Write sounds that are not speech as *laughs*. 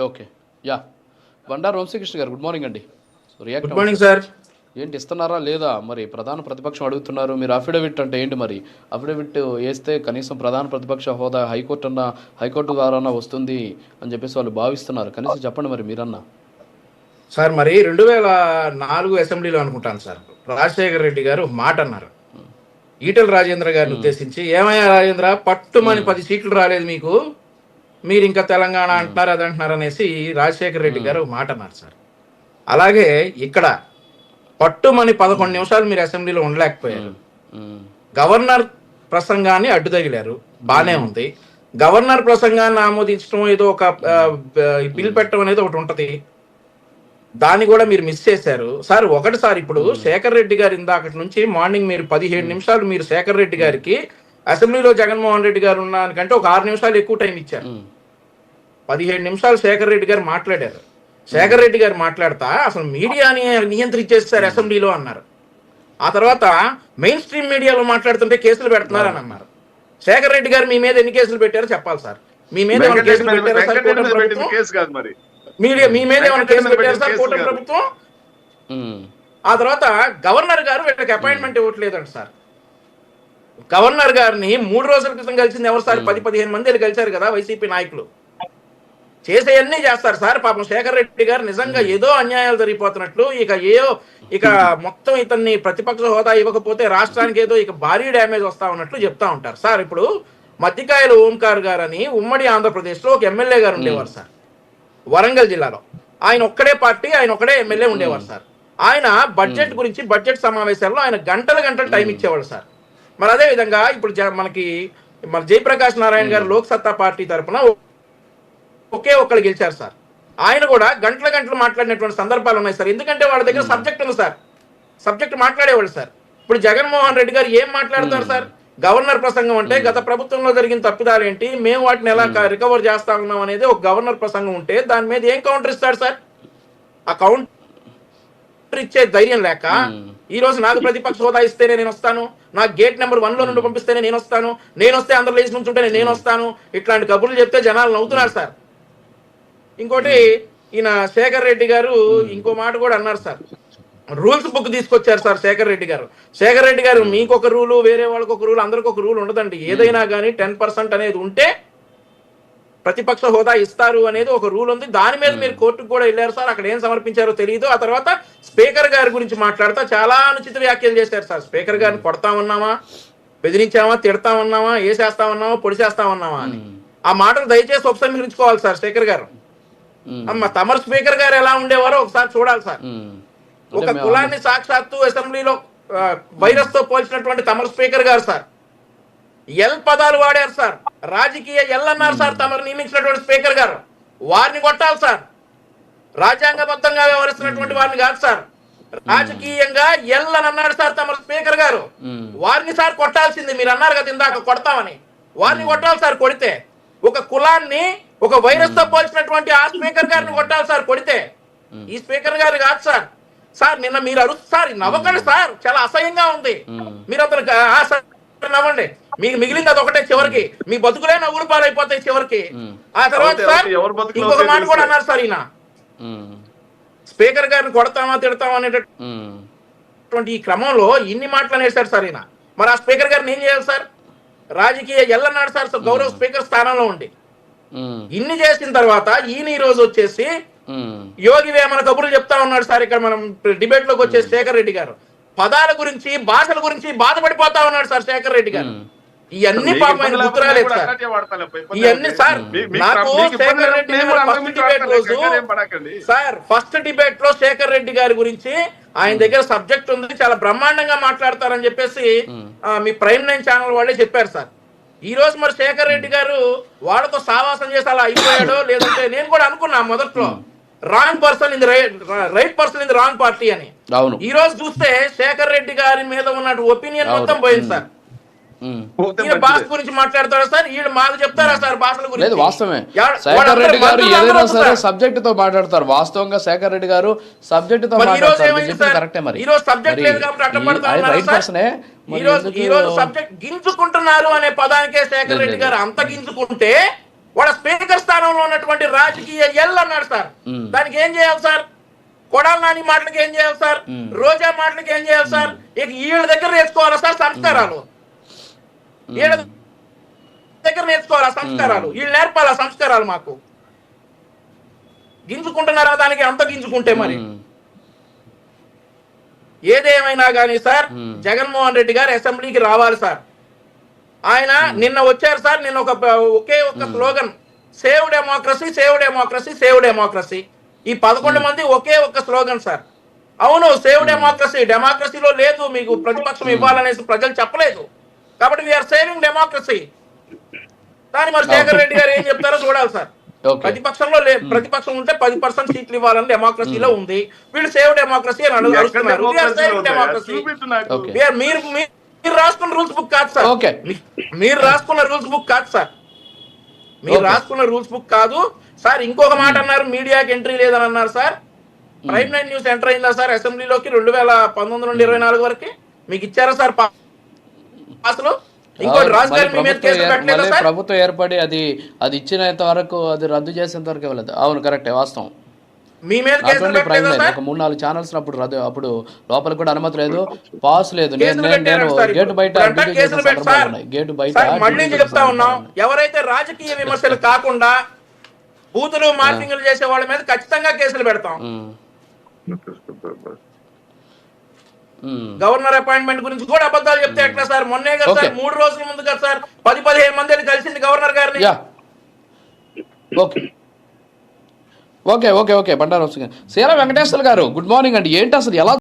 Okay. Yeah. Bandaru Vamsikrishna గారు good morning అండి. Good morning sir ఏంటి ఇస్తున్నారా లేదా? మరి ప్రధాన ప్రతిపక్షం అడుగుతున్నారు. మీరు అఫిడవిట్ అంటే ఏంటి మరి? అఫిడవిట్ వేస్తే కనీసం ప్రధాన ప్రతిపక్ష హోదా హైకోర్టు అన్న హైకోర్టు ద్వారా వస్తుంది అని చెప్పేసి వాళ్ళు భావిస్తున్నారు. కనీసం చెప్పండి మరి మీరన్నా. సార్ మరి రెండు వేల నాలుగు అసెంబ్లీలో అనుకుంటాను సార్. రాజశేఖర రెడ్డి గారు మాట అన్నారు. ఈటల రాజేంద్ర గారిని ఉద్దేశించి ఏమయ్యా రాజేంద్ర పట్టుమని పది సీట్లు రాలేదు మీకు. మీరు ఇంకా తెలంగాణ అంటున్నారు అది అంటున్నారు అనేసి రాజశేఖర రెడ్డి గారు మాట అన్నారు సార్ అలాగే ఇక్కడ పట్టుమని పదకొండు నిమిషాలు మీరు అసెంబ్లీలో ఉండలేకపోయారు. గవర్నర్ ప్రసంగాన్ని అడ్డు తగిలారు. బానే ఉంది. గవర్నర్ ప్రసంగాన్ని ఆమోదించడం ఏదో ఒక బిల్ పెట్టడం అనేది ఒకటి ఉంటది. దాన్ని కూడా మీరు మిస్ చేశారు. సార్ ఒకటి సార్ ఇప్పుడు శేఖర్ రెడ్డి గారు ఇందాకటి నుంచి మార్నింగ్ మీరు పదిహేడు నిమిషాలు మీరు శేఖర్ రెడ్డి గారికి అసెంబ్లీలో జగన్మోహన్ రెడ్డి గారు ఉన్నానికంటే ఒక ఆరు నిమిషాలు ఎక్కువ టైం ఇచ్చారు. పదిహేడు నిమిషాలు శేఖర్ రెడ్డి గారు మాట్లాడారు. శేఖర్ రెడ్డి గారు మాట్లాడతా అసలు మీడియాని నియంత్రించేస్తారు అసెంబ్లీలో అన్నారు. ఆ తర్వాత మెయిన్ స్ట్రీమ్ మీడియాలో మాట్లాడుతుంటే కేసులు పెడుతున్నారు అని అన్నారు. శేఖర్ రెడ్డి గారు మీ మీద ఎన్ని కేసులు పెట్టారో చెప్పాలి సార్. మీ మీద ఏమైనా కేసులు పెట్టారా సార్? కూటమి ప్రభుత్వం? మీడియా మీ మీద ఏమైనా కేసులు పెట్టారా సార్? కూటమి ప్రభుత్వం. ఆ తర్వాత గవర్నర్ గారు వీళ్ళకి అపాయింట్మెంట్ ఇవ్వట్లేదంట సార్. గవర్నర్ గారిని మూడు రోజుల క్రితం కలిసింది ఎవరు సార్? పది పదిహేను మంది కలిశారు కదా వైసీపీ నాయకులు. చేసేయన్నీ చేస్తారు సార్. పాపం శేఖర్ రెడ్డి గారు నిజంగా ఏదో అన్యాయాలు జరిగిపోతున్నట్లు. ఇక ఏదో ఇక మొత్తం ఇతన్ని ప్రతిపక్ష హోదా ఇవ్వకపోతే రాష్ట్రానికి ఏదో ఇక భారీ డ్యామేజ్ వస్తా ఉన్నట్లు చెప్తా ఉంటారు. సార్ ఇప్పుడు మధ్యకాయల ఓంకార్ గారు అని ఉమ్మడి ఆంధ్రప్రదేశ్లో ఒక ఎమ్మెల్యే గారు ఉండేవారు సార్. వరంగల్ జిల్లాలో. ఆయన ఒక్కడే పార్టీ ఆయన ఒక్కడే ఎమ్మెల్యే ఉండేవారు సార్. ఆయన బడ్జెట్ గురించి బడ్జెట్ సమావేశాల్లో ఆయన గంటల గంటలు టైం ఇచ్చేవాడు సార్. మరి అదే విధంగా ఇప్పుడు మనకి మన జయప్రకాష్ నారాయణ గారు లోక్ సత్తా పార్టీ తరపున ఒకే ఒక్కళ్ళు గెలిచారు సార్. ఆయన కూడా గంటల గంటలు మాట్లాడినటువంటి సందర్భాలు ఉన్నాయి సార్. ఎందుకంటే వాళ్ళ దగ్గర సబ్జెక్ట్ ఉంది సార్. సబ్జెక్ట్ మాట్లాడేవాళ్ళు సార్. ఇప్పుడు జగన్మోహన్ రెడ్డి గారు ఏం మాట్లాడతారు సార్? గవర్నర్ ప్రసంగం అంటే గత ప్రభుత్వంలో జరిగిన తప్పిదాలు ఏంటి? మేము వాటిని ఎలా రికవర్ చేస్తా ఉన్నాం అనేది ఒక గవర్నర్ ప్రసంగం ఉంటే దాని మీద ఏం కౌంటర్ ఇస్తాడు సార్? ఆ కౌంటర్ ఇచ్చే ధైర్యం లేక ఈ రోజు నాకు ప్రతిపక్ష హోదా ఇస్తేనే నేను వస్తాను నాకు గేట్ నెంబర్ వన్లో నుండి పంపిస్తేనే నేను వస్తాను నేను వస్తే అందరు లేచి నుంచుంటేనే నేను వస్తాను ఇట్లాంటి కబుర్లు చెప్తే జనాలు నవ్వుతున్నారు సార్. ఇంకోటి ఈయన శేఖర్ రెడ్డి గారు ఇంకో మాట కూడా అన్నారు సార్. రూల్స్ బుక్ తీసుకొచ్చారు సార్ శేఖర్ రెడ్డి గారు. శేఖర్ రెడ్డి గారు మీకు ఒక రూలు వేరే వాళ్ళకి ఒక రూల్ అందరికి ఒక రూల్ ఉండదండి. ఏదైనా కానీ టెన్ పర్సెంట్ అనేది ఉంటే ప్రతిపక్ష హోదా ఇస్తారు అనేది ఒక రూల్ ఉంది. దాని మీద మీరు కోర్టుకు కూడా వెళ్ళారు సార్. అక్కడ ఏం సమర్పించారో తెలియదు. ఆ తర్వాత స్పీకర్ గారి గురించి మాట్లాడుతూ చాలా అనుచిత వ్యాఖ్యలు చేశారు సార్. స్పీకర్ గారిని కొడతా ఉన్నామా? బెదిరించామా? తిడతా ఉన్నామా? వేసేస్తా ఉన్నామా? పొడిచేస్తా ఉన్నామా అని. ఆ మాటలు దయచేసి ఉపసంహరించుకోవాలి సార్ స్పీకర్ గారు. మ్మ్. అమ్మ తమరు స్పీకర్ గారు ఎలా ఉండేవారో ఒకసారి చూడాలి సార్. ఒక కులాన్ని సాక్షాత్తు అసెంబ్లీలో వైరస్తో పోల్చినటువంటి తమరు స్పీకర్ గారు సార్. ఎల్ పదాలు వాడారు సార్. రాజకీయ ఎల్ అన్నారు సార్ తమరు నియమించినటువంటి స్పీకర్ గారు. వారిని కొట్టాలి సార్. రాజ్యాంగబద్ధంగా వ్యవహరిస్తున్నటువంటి వారిని కాదు సార్. రాజకీయంగా ఎల్ అని అన్నాడు సార్ తమరు స్పీకర్ గారు. మ్మ్. వారిని సార్ కొట్టాల్సింది మీరు అన్నారు కదా ఇందాక కొడతామని. వారిని కొట్టాలి సార్ కొడితే. ఒక కులాన్ని ఒక వైరస్తో పోల్చినటువంటి ఆ స్పీకర్ గారిని కొట్టాలి సార్ కొడితే. ఈ స్పీకర్ గారు కాదు సార్. సార్ నిన్న మీరు అరుస్తు సార్ నవ్వకండి సార్. చాలా అసహ్యంగా ఉంది. మీరు అతను నవ్వండి. మీకు మిగిలింది అది ఒకటే చివరికి మీ బతుకులే నవ్వులు పాలైపోతాయి చివరికి. ఆ తర్వాత సార్ ఇంకొక మాట కూడా. అన్నారు సార్ ఈయన. స్పీకర్ గారిని కొడతామా తిడతామా అనేటటువంటి. ఈ క్రమంలో ఇన్ని మాటలు అనేసారు సార్ ఈయన మరి ఆ స్పీకర్ గారిని ఏం చేయాలి సార్ రాజకీయ ఎల్లన్నాడు సార్ గౌరవ స్పీకర్ స్థానంలో ఉండి. ఇన్ని చేసిన తర్వాత ఈయన ఈ రోజు వచ్చేసి. యోగి వేమన కబుర్లు చెప్తా ఉన్నాడు సార్ ఇక్కడ మనం డిబేట్లోకి వచ్చే శేఖర్ రెడ్డి గారు పదాల గురించి భాషల గురించి బాధపడిపోతా ఉన్నాడు సార్ శేఖర్ రెడ్డి గారు. ఇవన్నీ మీకు పాపం ఇబ్బంది ఆయన గుర్తురాలేదు సార్. ఇవన్నీ. సార్ నాకు శేఖర్ రెడ్డి ఫస్ట్ డిబేట్. రోజు. సార్ ఫస్ట్ డిబేట్లో శేఖర్ రెడ్డి గారి గురించి ఆయన దగ్గర సబ్జెక్ట్ ఉంది చాలా బ్రహ్మాండంగా మాట్లాడతారని చెప్పేసి మీ ప్రైమ్ నైన్ ఛానల్ వాళ్ళే చెప్పారు సార్. ఈ రోజు మరి శేఖర్ రెడ్డి గారు వాళ్ళతో సావాసం చేసి అలా అయిపోయాడో లేదంటే నేను కూడా అనుకున్నా మొదట్లో. Wrong person in right person in wrong party అని. ఈ రోజు చూస్తే శేఖర్ రెడ్డి గారి మీద ఉన్న ఒపీనియన్ మొత్తం. పోయింది సార్. భాష. గురించి మాట్లాడతారా సార్ ఈయన మాకు చెప్తారా సార్ భాషల గురించి లేదు వాస్తవమే శేఖర్ రెడ్డి గారు ఏదైనా సరే. సబ్జెక్ట్తో మాట్లాడతారు వాస్తవంగా శేఖర్ రెడ్డి గారు సబ్జెక్ట్తో మరి ఈ రోజు మాట్లాడతారు? కరెక్టే మరి ఈ రోజు సబ్జెక్ట్ మరి లేదు కాబట్టి అడ్డం ఈ- రైట్? పర్సనే ఈ రోజు ఈ రోజు సబ్జెక్ట్ గింజుకుంటున్నారు అనే పదానికే శేఖర్ రెడ్డి. గారు అంత గింజుకుంటే వాళ్ళ స్పీకర్ స్థానంలో ఉన్నటువంటి రాజకీయ ఎల్ అన్నాడు సార్. దానికి ఏం చేయాలి సార్ కొడాల నాని మాటలకి ఏం చేయాలి సార్. రోజా మాటలకి ఏం చేయాలి సార్ ఇక వీళ్ళ దగ్గర నేర్చుకోవాలా సార్ సంస్కారాలు వీళ్ళ దగ్గర నేర్చుకోవాలా సంస్కారాలు? వీళ్ళు నేర్పాలా సంస్కారాలు మాకు? గింజుకుంటున్నారా దానికి? అంత గింజుకుంటే మరి. ఏదేమైనా కానీ సార్. జగన్మోహన్ రెడ్డి గారు అసెంబ్లీకి రావాలి సార్. ఆయన నిన్న వచ్చారు సార్ నిన్న ఒక ఒకే ఒక slogan save democracy save democracy save democracy ఈ పదకొండు మంది ఒకే ఒక స్లోగన్ సార్. అవును సేవ్ డెమోక్రసీ డెమోక్రసీలో లేదు మీకు ప్రతిపక్షం ఇవ్వాలనేసి ప్రజలు చెప్పలేదు. కాబట్టి వీఆర్ సేవింగ్ డెమోక్రసీ కానీ మరి శేఖర్ రెడ్డి గారు ఏం చెప్తారో చూడాలి సార్. ఓకే ప్రతిపక్షంలో లే ప్రతిపక్షం ఉంటే పది పర్సెంట్ సీట్లు ఇవ్వాలని డెమోక్రసీలో ఉంది. వీళ్ళు సేవ్ డెమోక్రసీ అని అడుగు- అడుగుతున్నారు. మీరు మీ- మీరు రాసుకున్న రూల్స్ బుక్ కాదు సార్. మీరు రాసుకున్న రూల్స్ బుక్ కాదు సార్. మీరు. రాసుకున్న రూల్స్ బుక్ కాదు. సార్ ఇంకొక మాట అన్నారు. మీడియాకి ఎంట్రీ లేదని అన్నారు sir. Prime nine news enter అయిందా సార్? అసెంబ్లీలోకి రెండు వేల పంతొమ్మిది నుండి ఇరవై నాలుగు వరకు? మీకు ఇచ్చారా సార్? మీద ప్రభుత్వం ఏర్పడి అది అది ఇచ్చినంత వరకు అది రద్దు చేసేంత వరకు ఇవ్వలేదు. అవును కరెక్టే వాస్తవం. ప్రైమ్ పెట్టలేదా లైన్ సార్? ఒక మూడు నాలుగు ఛానల్స్ అప్పుడు రద్దు అప్పుడు లోపలికి కూడా అనుమతి లేదు. పాస్ లేదు. నేను నేను గేటు బయట గేటు బయట సార్ మళ్ళీ చెప్తా ఉన్నాం. ఎవరైతే రాజకీయ విమర్శలు *laughs* కాకుండా బూతులు మార్పింగ్లు చేసే వాళ్ళ మీద ఖచ్చితంగా కేసులు పెడతాం. గవర్నర్ అపాయింట్మెంట్ గురించి కూడా అబద్ధాలు చెప్తే ఎట్లా సార్? మొన్నే కదా. సార్ మూడు రోజుల ముందు కదా సార్ పది పదిహేను మందిని కలిసింది గవర్నర్ గారిని. Okay okay okay okay Bandaru Seela Venkateswara గారు గుడ్ మార్నింగ్ అండి. ఏంటి అసలు ఎలా